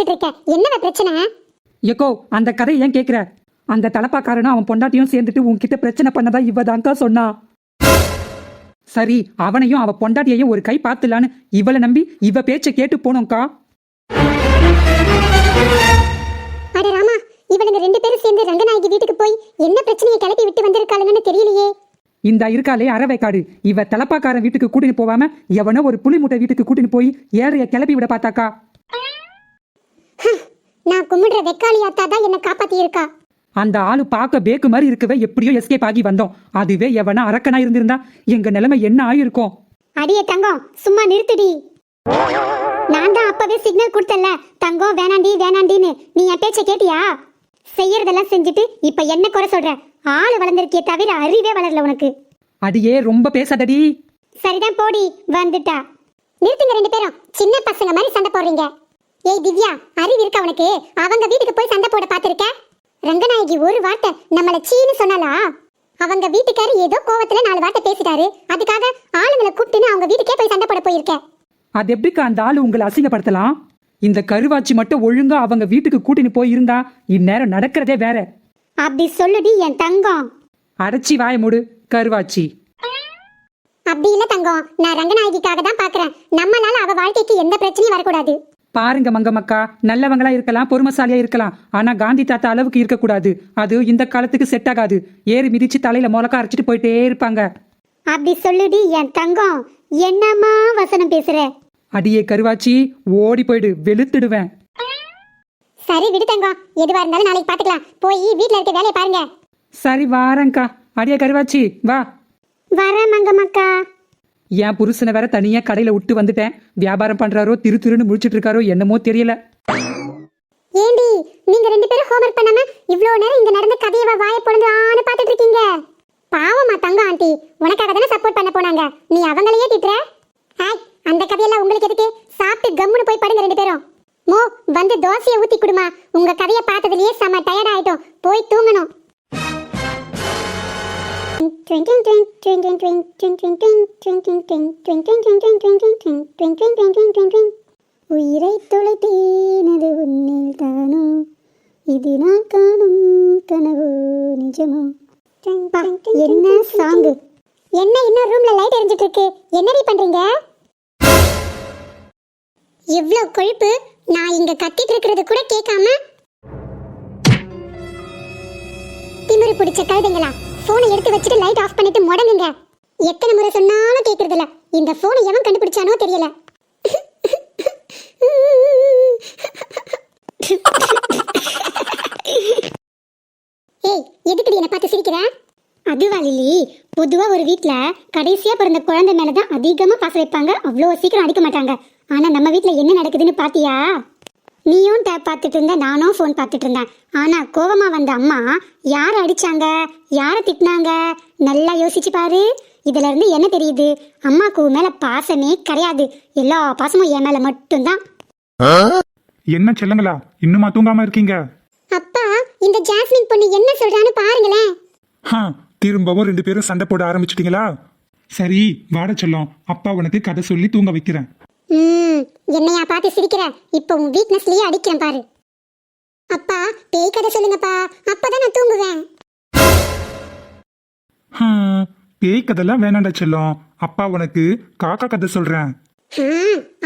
யோசிச்சுட்டு இருக்கேன் என்னடா பிரச்சனை? எக்கோ அந்த கதை ஏன் கேக்குற? அந்த தலப்பாக்காரனும் அவன் பொண்டாட்டியும் சேர்ந்துட்டு உன்கிட்ட பிரச்சனை பண்ணதா இவதான்க்கா சொன்னா. சரி அவனையும் அவ பொண்டாட்டியையும் ஒரு கை பார்த்துலான்னு இவளை நம்பி இவ பேச்ச கேட்டு போனோம்க்கா. அட ராமா இவனுங்க ரெண்டு பேரும் சேர்ந்து ரங்கநாயகி வீட்டுக்கு போய் என்ன பிரச்சனையை கிளப்பி விட்டு வந்திருக்காளுங்கன்னு தெரியலையே. இந்த இருக்காளே அறவைக்காடு. இவ தலப்பாக்காரன் வீட்டுக்கு கூட்டின்னு போவாம எவனோ ஒரு புலி முட்டை வீட்டுக்கு கூட்டின்னு போய் ஏழைய கிளப்பி விட பார்த்தாக்கா. கும்பிடுற வெக்காளி அத்தா தான் என்ன காப்பாத்தி இருக்கா அந்த ஆளு பார்க்க பேக்கு மாதிரி இருக்கவே எப்படியோ எஸ்கேப் ஆகி வந்தோம். அதுவே எவனா அரக்கனா இருந்திருந்தா எங்க நிலைமை என்ன ஆயிருக்கும்? அடியே தங்கம் சும்மா நிறுத்துடி. நான் தான் அப்பவே சிக்னல் கொடுத்தல தங்கம் வேணாண்டி வேணாண்டின்னு. நீ என் பேச்ச கேட்டியா? செய்யறதெல்லாம் செஞ்சுட்டு இப்ப என்ன குறை சொல்ற? ஆளு வளர்ந்திருக்கே தவிர அறிவே வளரல உனக்கு. அடியே ரொம்ப பேசாதடி. சரிதான் போடி வந்துட்டா. நிறுத்துங்க ரெண்டு பேரும். சின்ன பசங்க மாதிரி சண்டை போடுறீங்க. ஏய் திவ்யா அறிவு இருக்கா உனக்கு? அவங்க வீட்டுக்கு போய் சண்டை போட பாத்திருக்க ரங்கநாயகி ஒரு வார்த்தை நம்மள சீன்னு சொன்னாலா அவங்க வீட்டுக்காரு ஏதோ கோவத்துல நாலு வார்த்தை பேசிட்டாரு. அதுக்காக ஆளுங்களை கூப்பிட்டுன்னு அவங்க வீட்டுக்கே போய் சண்டை போட போயிருக்க. அது எப்படிக்கா அந்த ஆளு உங்களை அசிங்கப்படுத்தலாம்? இந்த கருவாச்சி மட்டும் ஒழுங்கா அவங்க வீட்டுக்கு கூட்டின்னு போய் இருந்தா இந்நேரம் நடக்கிறதே வேற. அப்படி சொல்லுடி என் தங்கம். அடைச்சி வாய மூடு கருவாச்சி. அப்படி இல்ல தங்கம். நான் ரங்கநாயகிக்காக தான் பாக்குறேன். நம்மளால அவ வாழ்க்கைக்கு எந்த பிரச்சனையும் வரக்கூடாது. பாருங்க மங்கம்மக்கா நல்லவங்களா இருக்கலாம் பொறுமசாலியா இருக்கலாம். ஆனா காந்தி தாத்தா அளவுக்கு இருக்கக்கூடாது. அது இந்த காலத்துக்கு செட் ஆகாது. ஏறி மிதிச்சு தலையில முளக்கா அரைச்சிட்டு போயிட்டே இருப்பாங்க. அப்படி சொல்லுடி என் தங்கம். என்னம்மா வசனம் பேசுற? அடியே கருவாச்சி ஓடி போயிடு வெளுத்துடுவேன். சரி விடு தங்கம். எதுவா இருந்தாலும் நாளைக்கு பாத்துக்கலாம். போய் வீட்ல இருக்க வேலையை பாருங்க. சரி வாரேங்க்கா அடியே கருவாச்சி வா. வர மங்கம்மாக்கா என் புருஷனை வேற தனியா கடையில விட்டு வந்துட்டேன். வியாபாரம் பண்றாரோ திரு திருன்னு முடிச்சிட்டு இருக்காரோ என்னமோ தெரியல. ஏண்டி நீங்க ரெண்டு பேரும் ஹோம்ஒர்க் பண்ணாம இவ்ளோ நேரம் இங்க நடந்த கதையவ வாய பொழுது ஆனு பாத்துட்டு இருக்கீங்க? பாவமா தங்கம் ஆண்டி. உனக்காக தானே சப்போர்ட் பண்ண போனாங்க. நீ அவங்களையே திட்டுற? ஹாய் அந்த கதையெல்லாம் உங்களுக்கு எதுக்கு? சாப்பிட்டு கம்முன்னு போய் படுங்க ரெண்டு பேரும். மோ வந்து தோசையை ஊத்தி குடுமா. உங்க கதையை பார்த்ததுலயே செம டயர்ட் ஆயிட்டோம். போய் தூங்கணும். உயிரை தொலைத்தேனது உன்னில் தானோ? இது நான் காணும் கனவோ நிஜமோ? என்ன சாங்கு? என்ன இன்னும் ரூம்ல லைட் எரிஞ்சிட்டு இருக்கு என்னடி பண்றீங்க? இவ்ளோ கொழுப்பு நான் இங்க கத்திட்டு இருக்கிறது கூட கேட்காம? திமிரு பிடிச்ச கழுதைங்களா? போனை எடுத்து வச்சுட்டு லைட் ஆஃப் பண்ணிட்டு முடங்குங்க. எத்தனை முறை சொன்னாலும் கேட்கறது இல்ல இந்த போனை எவன் கண்டுபிடிச்சானோ தெரியல. ஏய் எதுக்குடி என்ன பார்த்து சிரிக்கிற? அதுவா லிலி பொதுவா ஒரு வீட்ல கடைசியா பிறந்த குழந்தை மேல தான் அதிகமா பாசம் வைப்பாங்க. அவ்வளோ சீக்கிரம் அடிக்க மாட்டாங்க. ஆனா நம்ம வீட்ல என்ன நடக்குதுன்னு பாத்தியா? நீயும் டேப் பார்த்துட்டு இருந்த நானும் ஃபோன் பார்த்துட்டு இருந்தேன். ஆனா கோவமா வந்த அம்மா யாரை அடிச்சாங்க? யாரை திட்டினாங்க? நல்லா யோசிச்சு பாரு. இதுல இருந்து என்ன தெரியுது? அம்மாக்கு மேல பாசமே கிடையாது. எல்லா பாசமும் என் மேல மட்டும்தான். என்ன செல்லுங்களா? இன்னுமா தூங்காம இருக்கீங்க? அப்பா இந்த ஜாஸ்மின் பொண்ணு என்ன சொல்றான்னு பாருங்களேன். ஹா திரும்பவும் ரெண்டு பேரும் சண்டை போட ஆரம்பிச்சிட்டீங்களா? சரி வாட செல்லம். அப்பா உனக்கு கதை சொல்லி தூங்க வைக்கிறேன். என்னையா பார்த்து சிரிக்கிற? இப்போ உன் வீக்னஸ்லயே அடிக்கிறேன் பாரு. அப்பா பேய் கதை சொல்லுங்கப்பா. அப்பதான் நான் தூங்குவேன். பேய் கதைலாம் வேணாண்டா செல்லம். அப்பா உனக்கு காக்கா கதை சொல்றேன்.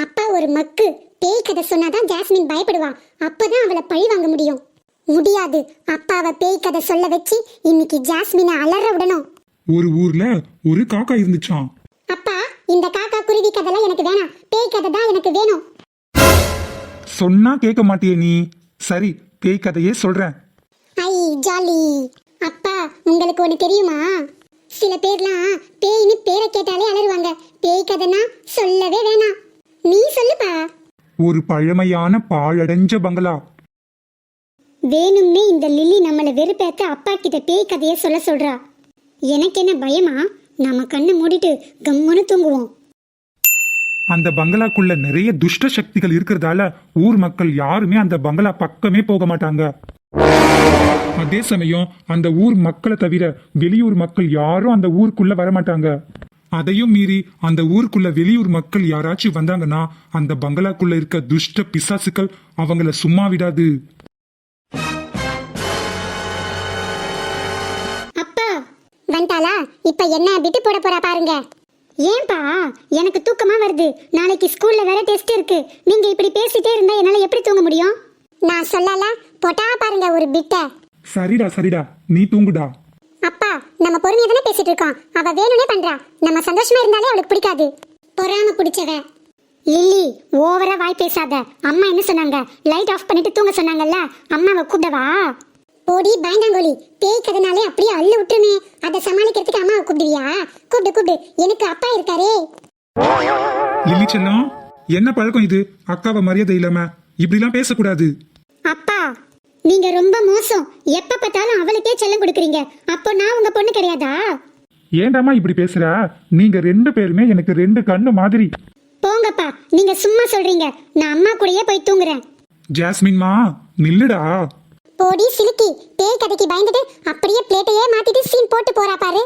அப்பா ஒரு மக்கு. பேய் கதை சொன்னாதான் ஜாஸ்மின் பயப்படுவா. அப்பதான் அவளை பழி வாங்க முடியும். முடியாது. அப்பாவை பேய் கதை சொல்ல வச்சு இன்னைக்கு ஜாஸ்மினை அலற விடணும். ஒரு ஊர்ல ஒரு காக்கா இருந்துச்சாம். அப்பா இந்த காக்கா குருவி கதைலாம் எனக்கு வேணாம். பேய் கதை தான் எனக்கு வேணும். சொன்னா கேட்க மாட்டியே நீ. சரி பேய் கதையே சொல்றேன். ஐ ஜாலி. அப்பா உங்களுக்கு ஒன்று தெரியுமா? சில பேர்லாம் பேய்னு பேரை கேட்டாலே அலறுவாங்க. பேய் கதைனா சொல்லவே வேணாம். நீ சொல்லுப்பா. ஒரு பழமையான பாழடைஞ்ச பங்களா. வேணும்னே இந்த லில்லி நம்மளை வெறுப்பேத்த அப்பா கிட்ட பேய் கதையை சொல்ல சொல்றா. எனக்கு என்ன பயமா? நாம கண்ணை மூடிட்டு கம்முன்னு தூங்குவோம். அந்த பங்களாக்குள்ள நிறைய துஷ்ட சக்திகள் இருக்கிறதால ஊர் மக்கள் யாருமே அந்த பங்களா பக்கமே போக மாட்டாங்க. அதே சமயம் அந்த ஊர் மக்களை தவிர வெளியூர் மக்கள் யாரும் அந்த ஊருக்குள்ள வர மாட்டாங்க. அதையும் மீறி அந்த ஊருக்குள்ள வெளியூர் மக்கள் யாராச்சும் வந்தாங்கன்னா அந்த பங்களாக்குள்ள இருக்க துஷ்ட பிசாசுக்கள் அவங்கள சும்மா விடாது. வந்துட்டாளா இப்ப என்ன விட்டு போட போறா பாருங்க. ஏன்பா? எனக்கு தூக்கமா வருது. நாளைக்கு ஸ்கூல்ல வேற டெஸ்ட் இருக்கு. நீங்க இப்படி பேசிட்டே இருந்தா என்னால எப்படி தூங்க முடியும்? நான் சொல்லல. போட்டா பாருங்க ஒரு பிட்ட. சரிடா சரிடா. நீ தூங்குடா. அப்பா நம்ம பொறுமையா தானே பேசிட்டு இருக்கோம். அவ வேணும்னே பண்றா. நம்ம சந்தோஷமா இருந்தாலே அவளுக்கு பிடிக்காது. பொறாம பிடிச்சவ. லில்லி ஓவரா வாய் பேசாத. அம்மா என்ன சொன்னாங்க? லைட் ஆஃப் பண்ணிட்டு தூங்க சொன்னாங்கல்ல? அம்மாவை கூப்பிடவா? போடி பயந்தாங்கோலி பேய் கதனாலே அப்படியே அள்ளு விட்டுருமே. அதை சமாளிக்கிறதுக்கு அம்மாவை கூப்பிடுவியா? கூப்பிடு கூப்பிடு. எனக்கு அப்பா இருக்காரே. லில்லி செல்லம் என்ன பழக்கம் இது? அக்காவை மரியாதை இல்லாம இப்படிலாம் பேசக்கூடாது. அப்பா நீங்க ரொம்ப மோசம். எப்ப பார்த்தாலும் அவளுக்கே செல்லம் கொடுக்குறீங்க. அப்போ நான் உங்க பொண்ணு கிடையாதா? ஏண்டாமா இப்படி பேசுற? நீங்க ரெண்டு பேருமே எனக்கு ரெண்டு கண்ணு மாதிரி. போங்கப்பா நீங்க சும்மா சொல்றீங்க. நான் அம்மா கூடயே போய் தூங்குறேன். ஜாஸ்மின்மா நில்லுடா. போடி சிலுக்கி. பேய் கதைக்கு பயந்துட்டு அப்படியே பிளேட்டையே மாத்திட்டு சீன் போட்டு போறா பாரு.